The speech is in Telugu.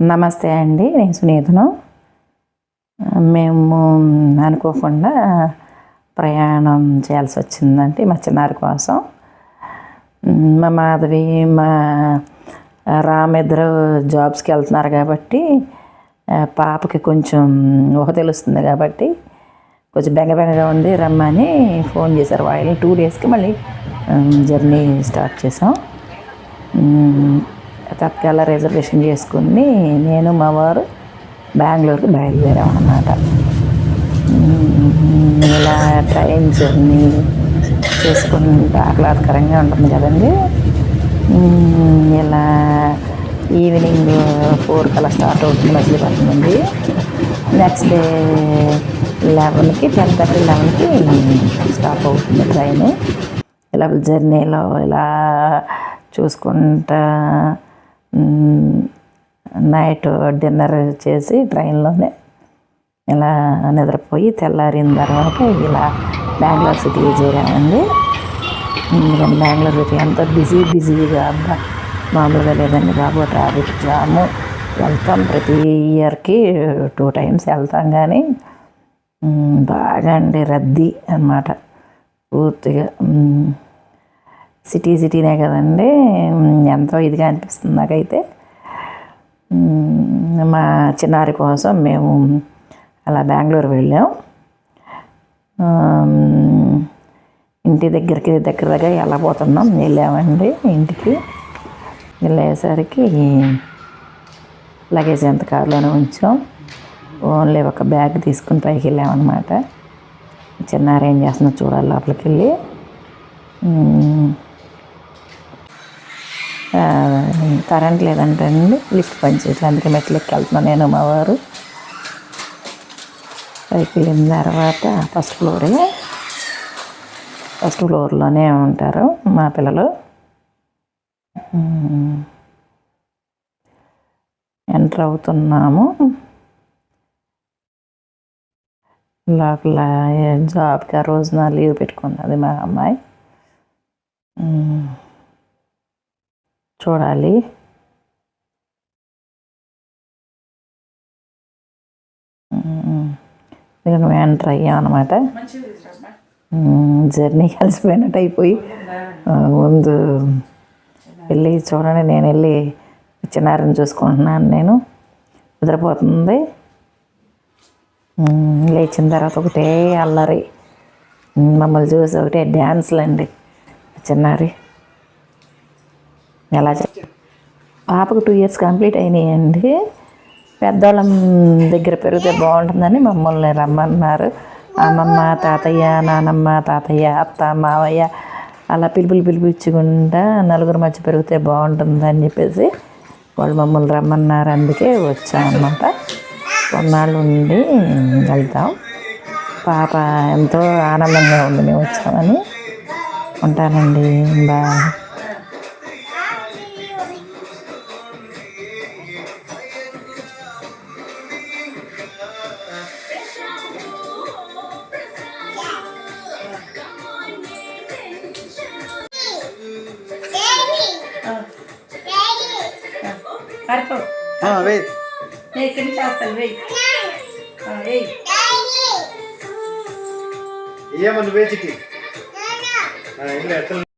నమస్తే అండి నేను సునీతను. మేము అనుకోకుండా ప్రయాణం చేయాల్సి వచ్చిందంటే మా చిన్నారి కోసం. మా మాధవి మా రామ్ ఇద్దరు జాబ్స్కి వెళ్తున్నారు కాబట్టి పాపకి కొంచెం ఊహ తెలుస్తుంది కాబట్టి కొంచెం బెంగ బెంగగా ఉంది రమ్మని ఫోన్ చేశారు. వాళ్ళు టూ డేస్కి మళ్ళీ జర్నీ స్టార్ట్ చేసాం తత్కాల రిజర్వేషన్ చేసుకుని నేను మా వారు బెంగళూరుకి బయలుదేరాం అన్నమాట ఇలా ట్రైన్ జర్నీ చేసుకుంటే ఆహ్లాదకరంగా ఉంటుంది కదండి. ఇలా ఈవినింగ్ ఫోర్ కల్లా స్టార్ట్ అవుతుంది మచిలీపట్నం నుండి నెక్స్ట్ డే లెవెన్కి టెన్ థర్టీ లెవెన్కి స్టాప్ అవుతుంది ట్రైన్. ఇలా జర్నీలో ఇలా చూసుకుంటా నైట్ డిన్నర్ చేసి ట్రైన్లోనే ఇలా నిద్రపోయి తెల్లారిన తర్వాత ఇలా బెంగళూరు సిటీకి చేరామండి. ఎందుకంటే బెంగళూరు సిటీ ఎంత బిజీ బిజీగా అబ్బా. మామూలుగా లేదండి బాబు ట్రాఫిక్ జాము. వెళ్తాం ప్రతి ఇయర్కి టూ టైమ్స్ వెళ్తాం కానీ బాగా అండి రద్దీ అన్నమాట. పూర్తిగా సిటీ సిటీనే కదండి. ఎంతో ఇదిగా అనిపిస్తుంది నాకైతే. మా చిన్నారి కోసం మేము అలా బెంగళూరు వెళ్ళాం. ఇంటి దగ్గరికి దగ్గర దగ్గర ఎలా పోతున్నాం వెళ్ళామండి ఇంటికి. వెళ్ళేసరికి లగేజ్ ఎంత కారులోనే ఉంచాం. ఓన్లీ ఒక బ్యాగ్ తీసుకుని పైకి వెళ్ళామన్నమాట. చిన్నారి ఏం చేస్తున్నా చూడాలి లోపలికి వెళ్ళి. కరెంట్ లేదంటండి లిఫ్ట్ పనిచేయట్లేదు అందుకే మెట్లు ఎక్కి వెళ్తున్నాను నేను మా వారు. పైకి వెళ్ళిన తర్వాత ఫస్ట్ ఫ్లోరే ఫస్ట్ ఫ్లోర్లోనే ఉంటారు మా పిల్లలు. ఎంటర్ అవుతున్నాము. లోపల జాబ్కి ఆ రోజున లీవ్ పెట్టుకున్నది మా అమ్మాయి. చూడాలి. మ్, ఇక ఎంటర్ అనమాట జర్నీ కలిసిపోయినట్టు అయిపోయి ముందు వెళ్ళి చూడండి నేను వెళ్ళి చిన్నారిని చూసుకుంటున్నాను నేను. నిద్రపోతుంది. లేచిన తర్వాత ఒకటే అల్లరి. మమ్మల్ని చూసి ఒకటే డ్యాన్స్లు అండి చిన్నారి. ఎలా పాపకు టూ ఇయర్స్ కంప్లీట్ అయినాయండి. పెద్దవాళ్ళ దగ్గర పెరిగితే బాగుంటుందని మమ్మల్ని రమ్మన్నారు. అమ్మమ్మ తాతయ్య నానమ్మ తాతయ్య అత్త మావయ్య అలా పిలుపులు పిలిపించుకుంటా నలుగురు మధ్య పెరిగితే బాగుంటుందని చెప్పేసి వాళ్ళు మమ్మల్ని రమ్మన్నారు. అందుకే వచ్చామన్నమాట. కొన్నాళ్ళు ఉండి వెళ్తాం పాప ఎంతో ఆనందంగా ఉంది. మేము వచ్చామని ఉంటానండి. బాయ్. వెయిట్ ఏమన్నా వేచిటి ఎట్లా